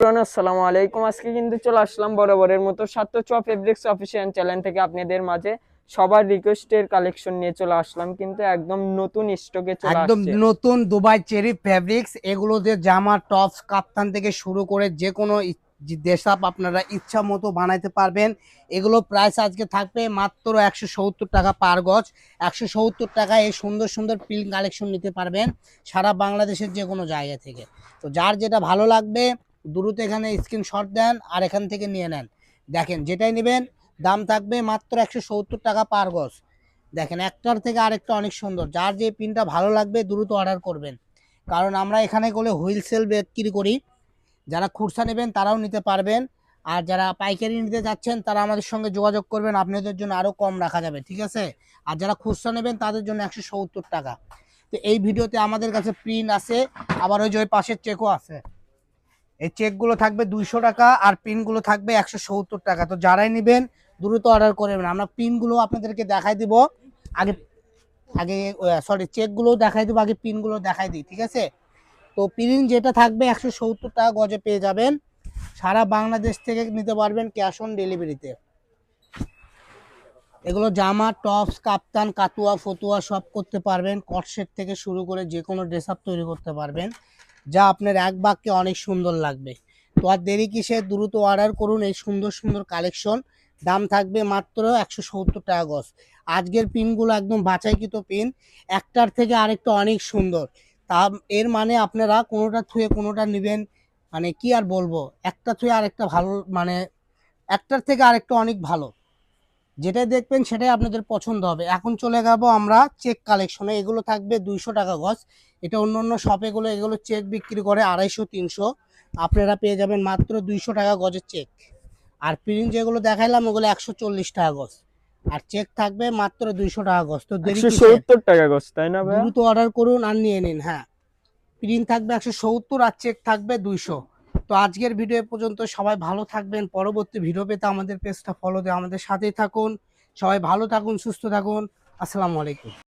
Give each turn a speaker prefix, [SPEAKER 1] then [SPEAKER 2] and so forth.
[SPEAKER 1] আসসালামু আলাইকুম। আজকে কিন্তু চলে আসলাম বরাবরের মতো সাত্য চ ফেব্রিক্স অফিসিয়াল চ্যানেল থেকে আপনাদের মাঝে। সবার রিকোয়েস্টের কালেকশন নিয়ে চলে আসলাম কিন্তু একদম নতুন স্টকে চলে
[SPEAKER 2] একদম নতুন দুবাই চেরি ফ্যাব্রিক্স এগুলো যে জামা টপস কাপ্তান থেকে শুরু করে যে কোনো দেশাপ আপনারা ইচ্ছা মতো বানাইতে পারবেন এগুলো প্রাইস আজকে থাকবে মাত্র একশো সত্তর টাকা পার গজ। একশো সত্তর টাকায় এই সুন্দর সুন্দর প্রিন্ট কালেকশন নিতে পারবেন সারা বাংলাদেশের যে কোনো জায়গা থেকে। তো যার যেটা ভালো লাগবে দ্রুত এখানে স্ক্রিনশট দেন আর এখান থেকে নিয়ে নেন। দেখেন, যেটাই নেবেন, দাম থাকবে মাত্র একশো সত্তর টাকা পার গজ। দেখেন, একটার থেকে আরেকটা অনেক সুন্দর। যার যে পিনটা ভালো লাগবে, দ্রুত অর্ডার করবেন। কারণ আমরা এখানে গেলে হুইলসেল বিক্রি করি। যারা খুরসা নেবেন, তারাও নিতে পারবেন। আর যারা পাইকারি নিতে যাচ্ছেন, তারা আমাদের সঙ্গে যোগাযোগ করবেন। আপনাদের জন্য আরও কম রাখা যাবে, ঠিক আছে? আর যারা খুচরা নেবেন, তাদের জন্য একশো সত্তর টাকা। তো এই ভিডিওতে আমাদের কাছে প্রিন্ট আছে। আবার ওই যে ওই পাশের চেকও আছে। এই চেকগুলো থাকবে দুইশো টাকা আর পিনগুলো থাকবে একশো সত্তর টাকা। তো যারাই নেবেন, দ্রুত অর্ডার করবেন আমরা পিনগুলো আপনাদেরকে দেখাই দিব। আগে আগে সরি চেকগুলো দেখাই দিব, আগে পিনগুলো দেখাই দিই, ঠিক আছে? তো পিন যেটা থাকবে একশো সত্তর টাকা গজে পেয়ে যাবেন। সারা বাংলাদেশ থেকে নিতে পারবেন ক্যাশ অন ডেলিভারিতে। এগুলো জামা, টপস, কাপ্তান, কাতুয়া, ফতুয়া সব করতে পারবেন। কটসেট থেকে শুরু করে যে কোনো ড্রেস আপ তৈরি করতে পারবেন। যা আপনার এক বাক্যে অনেক সুন্দর লাগবে। তো আর দেরি কিসে? দ্রুত অর্ডার করুন এই সুন্দর সুন্দর কালেকশন দাম থাকবে মাত্র একশো সত্তর টাকা গজ। আজকের পিনগুলো একদম বাছাইকৃত পিন একটার থেকে আরেকটা অনেক সুন্দর। তা এর মানে আপনারা কোনোটা থুয়ে কোনোটা নেবেন। মানে কি আর বলব? একটা থুয়ে আরেকটা ভালো মানে একটার থেকে আরেকটা অনেক ভালো। যেটাই দেখবেন সেটাই আপনাদের পছন্দ হবে। এখন চলে যাব আমরা চেক কালেকশনে এগুলো থাকবে দুইশো টাকা গজ। এটা অন্য অন্য শপেগুলো এগুলো চেক বিক্রি করে আড়াইশো তিনশো। আপনারা পেয়ে যাবেন মাত্র দুইশো টাকা গজের চেক আর প্রিন্ট যেগুলো দেখাইলাম ওগুলো একশো চল্লিশ টাকা গজ। আর চেক থাকবে মাত্র দুইশো টাকা গজ। তো
[SPEAKER 1] সত্তর টাকা গছ তাই না
[SPEAKER 2] দ্রুত অর্ডার করুন আর নিয়ে নিন হ্যাঁ। প্রিন্ট থাকবে একশো সত্তর আর চেক থাকবে দুইশো। তো আজকের ভিডিও পর্যন্ত সবাই ভালো থাকবেন। পরবর্তী ভিডিও পেতে আমাদের পেজটা ফলো দিয়ে আমাদের সাথেই থাকুন। সবাই ভালো থাকুন, সুস্থ থাকুন। আসসালামু আলাইকুম।